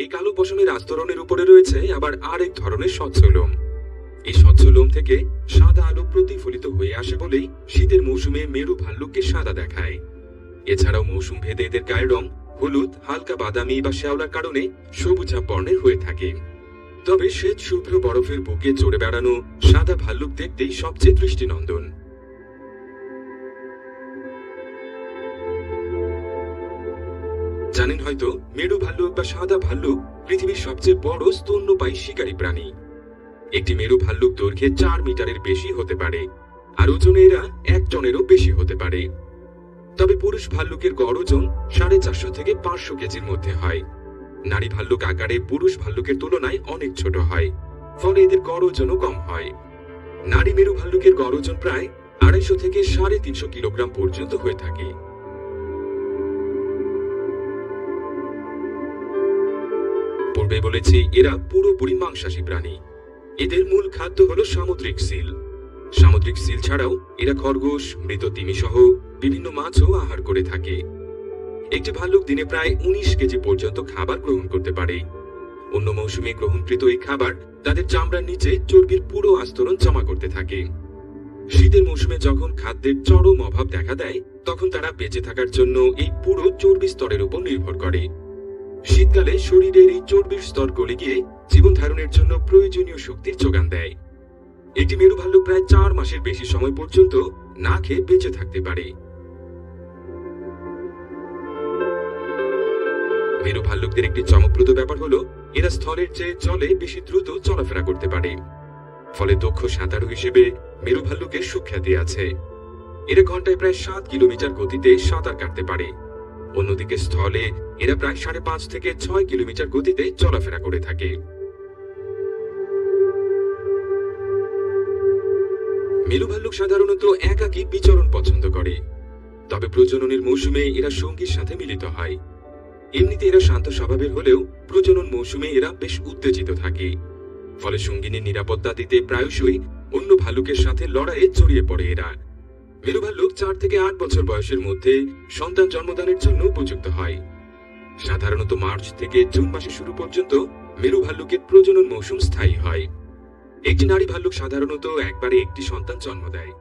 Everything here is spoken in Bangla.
এই কালো পশমের আস্তরণের উপরে রয়েছে আবার আরেক ধরনের স্বচ্ছ লোম এই স্বচ্ছ লোম থেকে সাদা আলো প্রতিফলিত হয়ে আসে বলেই শীতের মৌসুমে মেরু ভাল্লুককে সাদা দেখায়। এছাড়াও মৌসুম ভেদে এদের গায়ের রং হলুদ, হালকা বাদামি বা শ্যাওলার কারণে সবুজাভ বর্ণের হয়ে থাকে। তবে শ্বেত শুভ্র বরফের বুকে চড়ে বেড়ানো সাদা ভাল্লুক দেখতেই সবচেয়ে দৃষ্টিনন্দন। জানেন হয়তো, মেরু ভাল্লুক বা সাদা ভাল্লুক পৃথিবীর সবচেয়ে বড় স্তন্যপায়ী শিকারী প্রাণী। একটি মেরু ভাল্লুক দৈর্ঘ্যে চার মিটারের বেশি হতে পারে, আর ওজনে এরা এক টনেরও বেশি হতে পারে। তবে পুরুষ ভাল্লুকের গড় ওজন সাড়ে চারশো থেকে পাঁচশো কেজির মধ্যে হয়। নারী ভাল্লুক আকারে পুরুষ ভাল্লুকের তুলনায় অনেক ছোট হয়, ফলে এদের গড় ওজনও কম হয়। নারী মেরু ভাল্লুকের গড় ওজন প্রায় আড়াইশো থেকে সাড়ে তিনশো কিলোগ্রাম পর্যন্ত হয়ে থাকে। পূর্বে বলেছি, এরা পুরোপুরি মাংসাশী প্রাণী। এদের মূল খাদ্য হলো সামুদ্রিক সিল। সামুদ্রিক সিল ছাড়াও এরা খরগোশ, মৃত তিমি সহ বিভিন্ন মাছও আহার করে থাকে। একটি ভাল্লুক দিনে প্রায় উনিশ কেজি পর্যন্ত খাবার গ্রহণ করতে পারে। অন্য মৌসুমে গ্রহণকৃত এই খাবার তাদের চামড়ার নিচে চর্বির পুরো আস্তরণ জমা করতে থাকে। শীতের মৌসুমে যখন খাদ্যের চরম অভাব দেখা দেয়, তখন তারা বেঁচে থাকার জন্য এই পুরো চর্বি স্তরের উপর নির্ভর করে। শীতকালে শরীরের এই চর্বির স্তর গলে গিয়ে জীবন ধারণের জন্য প্রয়োজনীয় শক্তির যোগান দেয়। একটি মেরু ভাল্লুক প্রায় চার মাসের বেশি সময় পর্যন্ত না খেয়ে বেঁচে থাকতে পারে। মেরু ভাল্লুকদের একটি চমকপ্রদ ব্যাপার হলো, এরা স্থলের চেয়ে জলে বেশি দ্রুত চলাফেরা করতে পারে। ফলে দক্ষ সাঁতারু হিসেবে মেরু ভাল্লুকের সুখ্যাতি আছে। এরা ঘন্টায় প্রায় সাত কিলোমিটার গতিতে সাঁতার কাটতে পারে। অন্যদিকে স্থলে এরা প্রায় সাড়ে পাঁচ থেকে ছয় কিলোমিটার গতিতে চলাফেরা করে থাকে। মেরু ভাল্লুক সাধারণত একাকী বিচরণ পছন্দ করে। তবে প্রজননের মৌসুমে এরা সঙ্গীর সাথে মিলিত হয়। এমনিতে এরা শান্ত স্বভাবের হলেও প্রজনন মৌসুমে এরা বেশ উত্তেজিত থাকে। ফলে সঙ্গিনীর নিরাপত্তা দিতে প্রায়শই অন্য ভাল্লুকের সাথে লড়াইয়ে জড়িয়ে পড়ে এরা। মেরু ভাল্লুক চার থেকে আট বছর বয়সের মধ্যে সন্তান জন্মদানের জন্য উপযুক্ত হয়। সাধারণত মার্চ থেকে জুন মাসে শুরু পর্যন্ত মেরু ভাল্লুকের প্রজনন মৌসুম স্থায়ী হয়। একটি নারী ভাল্লুক সাধারণত একবারে একটি সন্তান জন্ম দেয়।